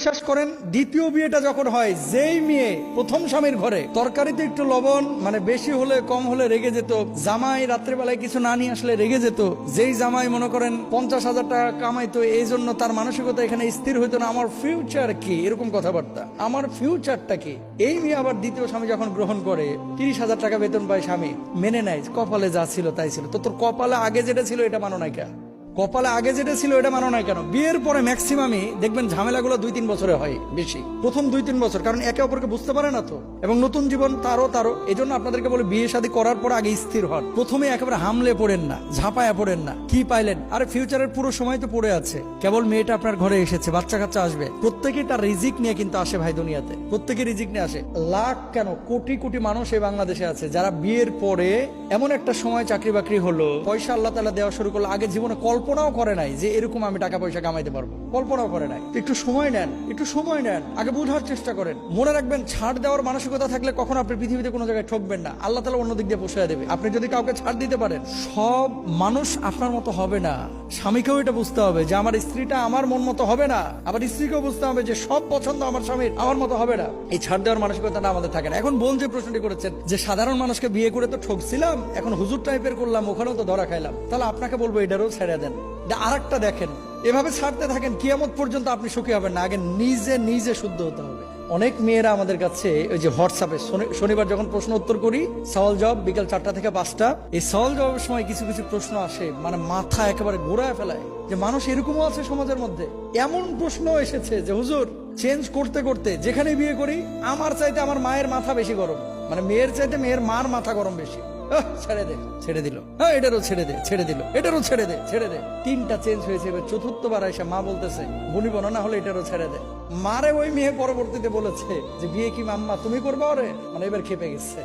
বিশ্বাস করেন, দ্বিতীয় বিয়েটা যখন হয়, যেই মেয়ে প্রথম স্বামীর ঘরে, তরকারিতে একটু লবণ মানে বেশি হলে কম হলে রেগে যেত, জামাই রাত্রেবেলায় কিছু না নিয়ে আসলে রেগে যেত, যেই জামাই মনে করেন পঞ্চাশ হাজার টাকা কামাইতো, এই জন্য তার মানসিকতা এখানে স্থির হইতো না। আমার ফিউচার কি? এরকম কথাবার্তা। আমার ফিউচারটা কি? এই মেয়ে আবার দ্বিতীয় স্বামী যখন গ্রহণ করে, তিরিশ হাজার টাকা বেতন পায় স্বামী, মেনে নেয়, কপালে যা ছিল তাই ছিল। তো তোর কপালে আগে যেটা ছিল, এটা মানো নাই কেন কপালে আগে যেটা ছিল এটা মানো নাই কেন? বিয়ের পরে ম্যাক্সিমামই দেখবেন ঝামেলাগুলো দুই তিন বছরে হয় বেশি। প্রথম দুই তিন বছর, কারণ একে অপরকে বুঝতে পারে না তো। এবং নতুন জীবন তারও তারও। এই জন্য আপনাদেরকে বলে, বিয়ে শাদী করার পর আগে স্থির হন। প্রথমে একেবারে হামলে পড়েন না ঝাঁপায়া পড়েন না। কি পাইলেন? আরে ফিউচারের পুরো সময় তো পড়ে আছে। কেবল মেয়েটা আপনার ঘরে এসেছে বাচ্চা কাচ্চা আসবে। প্রত্যেকেই তার রিজিক নিয়ে কিন্তু আসে ভাই দুনিয়াতে। প্রত্যেকে রিজিক নিয়ে আসে। লাখ কেন? কোটি কোটি মানুষ এই বাংলাদেশে আছে, যারা বিয়ের পরে এমন একটা সময় চাকরি বাকরি হলো, পয়সা আল্লাহ তালা দেওয়া শুরু করল, আগে জীবনে কল্পনাও করে নাই যে এরকম আমি টাকা পয়সা কামাইতে পারব। কল্পনাও করে নাই। একটু সময় নেন, একটু সময় নেন, আগে বোঝার চেষ্টা করেন। মনে রাখবেন, ছাড় দেওয়ার মানসিকতা থাকলে কখন আপনি পৃথিবীতে কোনো জায়গায় ঠকবেন না। আল্লাহ তালা অন্য দিক দিয়ে বসে দেবে। আপনি যদি কাউকে ছাড় দিতে পারেন, সব মানুষ আপনার মতো হবে না। স্বামীকেও এটা বুঝতে হবে যে আমার স্ত্রীটা আমার মন মতো হবে না। আবার স্ত্রীকেও বুঝতে হবে যে সব পছন্দ আমার স্বামীর, আমার মতো হবে না। এই ছাড় দেওয়ার মানসিকতাটা আমাদের থাকে না। এখন বোন যে প্রশ্নটি করেছেন যে, সাধারণ মানুষকে বিয়ে করে তো ঠকছিলাম, এখন হুজুর টাইপের করলাম, ওখানেও তো ধরা খাইলাম। তাহলে আপনাকে বলব এটারও ছেড়ে দেন। আর একটা দেখেন। এভাবে ছাড়তে থাকেন, কিয়ামত পর্যন্ত আপনি সুখী হবেন না। আগে নিজে নিজে শুদ্ধ হতে হবে। অনেক মেয়েরা আমাদের কাছে ওই যে হোয়াটসঅ্যাপে শনিবার যখন প্রশ্ন উত্তর করি, সওয়াল জবাব বিকাল চারটা থেকে পাঁচটা, এই সওয়াল জবাবের সময় কিছু কিছু প্রশ্ন আসে মানে মাথা একেবারে ঘোরায় ফেলায় যে মানুষ এরকমও আছে সমাজের মধ্যে। এমন প্রশ্ন এসেছে যে, হুজুর চেঞ্জ করতে করতে যেখানে বিয়ে করি, আমার চাইতে আমার মায়ের মাথা বেশি গরম। মানে মেয়ের চাইতে মেয়ের মার মাথা গরম বেশি। ছেড়ে দে, ছেড়ে দিল। হ্যাঁ এটারও ছেড়ে দে, ছেড়ে দিল। এটারও ছেড়ে দে ছেড়ে দে। তিনটা চেঞ্জ হয়েছে, এবার এসে মা বলতেছে না হলে এটারও ছেড়ে দে। মারে ওই মেয়ে পরবর্তীতে বলেছে যে, বিয়ে কি মাম্মা, তুমি মানে এবার খেপে গেছে।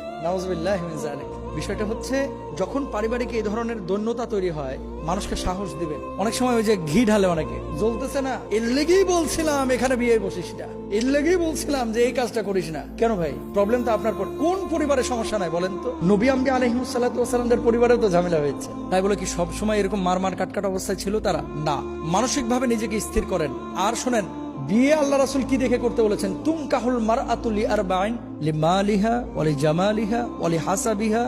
বিষয়টা হচ্ছে, যখন পারিবারিক এই ধরনের দৈন্যতা তৈরি হয়, মানুষকে সাহস দিবেন অনেক সময় ওই যে ঘি ঢালে অনেকে। জ্বলতেছে না? এর লেগেই বলছিলাম, এখানে বিয়ে বসিস না। এর লেগেই বলছিলাম যে, এই কাজটা করিস না। কেন ভাই? প্রবলেম তো আপনার কোন পরিবারের সমস্যা নাই, বলেন তো? নবী আম্বি আলহিমসাল্লাতামদের পরিবারেও তো ঝামেলা হয়েছে। তাই বলে কি সবসময় এরকম মার মার কাটকাট অবস্থায় ছিল তারা? না। মানসিকভাবে নিজেকে স্থির করেন। আর শোনেন বিয়ে আল্লাহ রাসুল কি দেখে করতে বলেছেন? তুম কাহুল মার আতুলি আর বাইন লি হাসাবিহা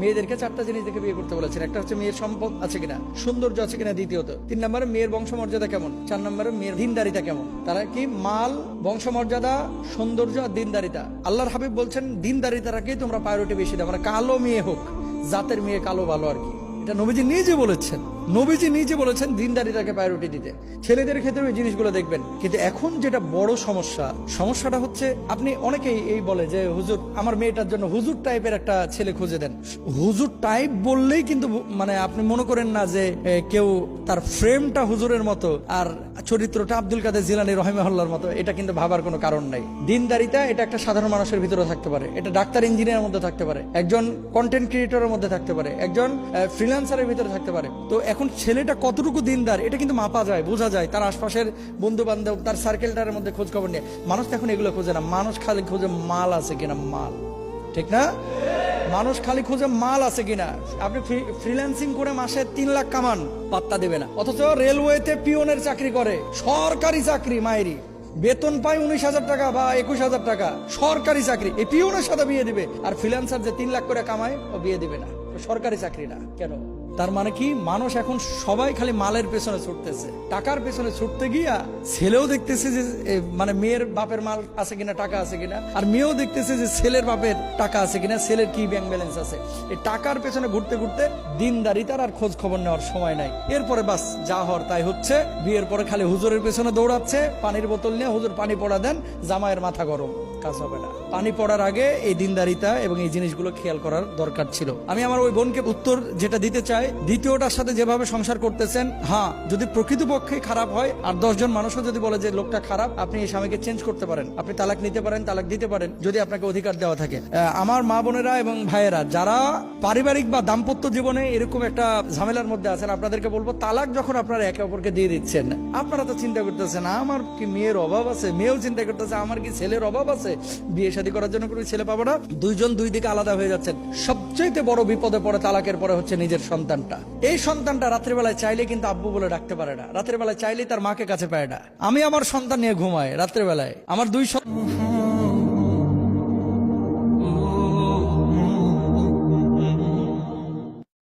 মেয়েদেরকে চারটা বিয়ে করতে বলেছেন। একটা হচ্ছে মেয়ের সম্পদ আছে কিনা, সৌন্দর্য আছে কিনা দ্বিতীয়ত। তিন নম্বরে মেয়ের বংশমর্যাদা কেমন? চার নম্বরে মেয়ের দিনদারিতা কেমন? তারা কি মাল, বংশমর্যাদা, সৌন্দর্য, দিনদারিতা? আল্লাহর বলছেন, দিনদারিতাটাকেই তোমরা প্রায়োরিটি বেশি দাও। মানে কালো মেয়ে হোক, জাতের মেয়ে কালো ভালো আর কি। এটা নবীজি নিজে বলেছেন। নবীজি নিজে বলেছেন দিনদারিতাকে প্রায়োরিটি দিতে। ছেলেদের ক্ষেত্রে ওই জিনিসগুলো দেখবেন। কিন্তু এখন যেটা বড় সমস্যা, সমস্যাটা হচ্ছে, আপনি অনেকেই এই বলে যে, হুজুর, আমার মেয়েটার জন্য হুজুর টাইপের একটা ছেলে খুঁজে দেন। হুজুর টাইপ বললেই কিন্তু মানে আপনি মনে করেন না যে কেউ তার ফ্রেমটা হুজুরের মতো আর চরিত্রটা আব্দুল কাদের জিলানি রহিমাহুল্লার মতো, এটা কিন্তু ভাবার কোনো কারণ নাই। দিনদারিতা, এটা একটা সাধারণ মানুষের ভিতরে থাকতে পারে। এটা ডাক্তার, ইঞ্জিনিয়ারের মধ্যে থাকতে পারে। একজন কন্টেন্ট ক্রিয়েটরের মধ্যে থাকতে পারে। একজন ফ্রিল্যান্সারের ভিতরে থাকতে পারে। তো এখন ছেলেটা কতটুকু দিনদার, এটা কিন্তু মাপা যায়, বোঝা যায়। তার আশপাশের বন্ধু বান্ধব তার সার্কেলটার মধ্যে খোঁজ খবর নিয়ে। মানুষ তো এখন এগুলো খোঁজে না। মানুষ খালি খোঁজে মাল আছে কিনা, মাল। ঠিক না? মানুষ খালি খুঁজে মাল আছে কিনা। আপনি ফ্রিল্যান্সিং করে মাসে তিন লাখ কামান, পাত্তা দেবে না। অথচ রেলওয়েতে পিওনের চাকরি করে, সরকারি চাকরি মায়েরই বেতন পায় উনিশ হাজার টাকা বা একুশ হাজার টাকা। সরকারি চাকরি, এই পিওনের সাথে বিয়ে দিবে। আর ফ্রিল্যান্সার যে তিন লাখ করে কামায়, ও বিয়ে দিবে না। সরকারি চাকরি না, কেন? তার মানে কি? মানুষ এখন সবাই খালি মালের পেছনে ছুটতেছে। টাকার পেছনে ছুটতে গিয়া ছেলেও দেখতেছে যে মানে মেয়ের বাপের মাল আছে কিনা, টাকা আছে কিনা, আর মেয়েও দেখতেছে যে ছেলের বাপের টাকা আছে কিনা, ছেলের কি ব্যাংক ব্যালেন্স আছে। এই টাকার পেছনে ঘুরতে ঘুরতে দিনদারিতার আর খোঁজ খবর নেওয়ার সময় নাই। এরপরে বাস, যা হওয়ার তাই হচ্ছে। বিয়ের পরে খালি হুজুরের পেছনে দৌড়াচ্ছে, পানির বোতল নিয়ে হুজুর পানি পড়া দেন, জামাইয়ের মাথা গরম। কাজ হবে না। পানি পড়ার আগে এই দিনদারিতা এবং এই জিনিসগুলো খেয়াল করার দরকার ছিল। আমি আমার ওই বোনকে উত্তর যেটা দিতে চাই, দ্বিতীয়টার সাথে যেভাবে সংসার করতেছেন হ্যাঁ যদি প্রকৃতপক্ষে খারাপ হয়, আর দশজন মানুষও যদি বলে যে লোকটা খারাপ, আপনি এই স্বামীকে চেঞ্জ করতে পারেন। আপনি তালাক নিতে পারেন, তালাক দিতে পারেন, যদি আপনাকে অধিকার দেওয়া থাকে। আমার মা বোনেরা এবং ভাইয়েরা, যারা পারিবারিক বা দাম্পত্য জীবনে এরকম একটা ঝামেলার মধ্যে আছেন, আপনাদেরকে বলব, তালাক যখন আপনারা একে অপরকে দিয়ে দিচ্ছেন, আপনারা তো চিন্তা করতেছেন, আমার কি মেয়ের অভাব আছে? মেয়েও চিন্তা করতেছে, আমার কি ছেলের অভাব আছে? বিয়ে শাদী করার জন্য কোনো ছেলে পাবো না। দুইজন দুই দিকে আলাদা হয়ে যাচ্ছেন। সবচেয়ে বড় বিপদে পড়ে তালাকের পরে হচ্ছে নিজের সন্তানটা। এই সন্তানটা রাত্রেবেলায় চাইলে কিন্তু আব্বু বলে ডাকতে পারে না। রাত্রেবেলায় চাইলে তার মাকে কাছে পায় না। আমি আমার সন্তান নিয়ে ঘুমাই রাত্রেবেলায়। আমার দুই সন্তান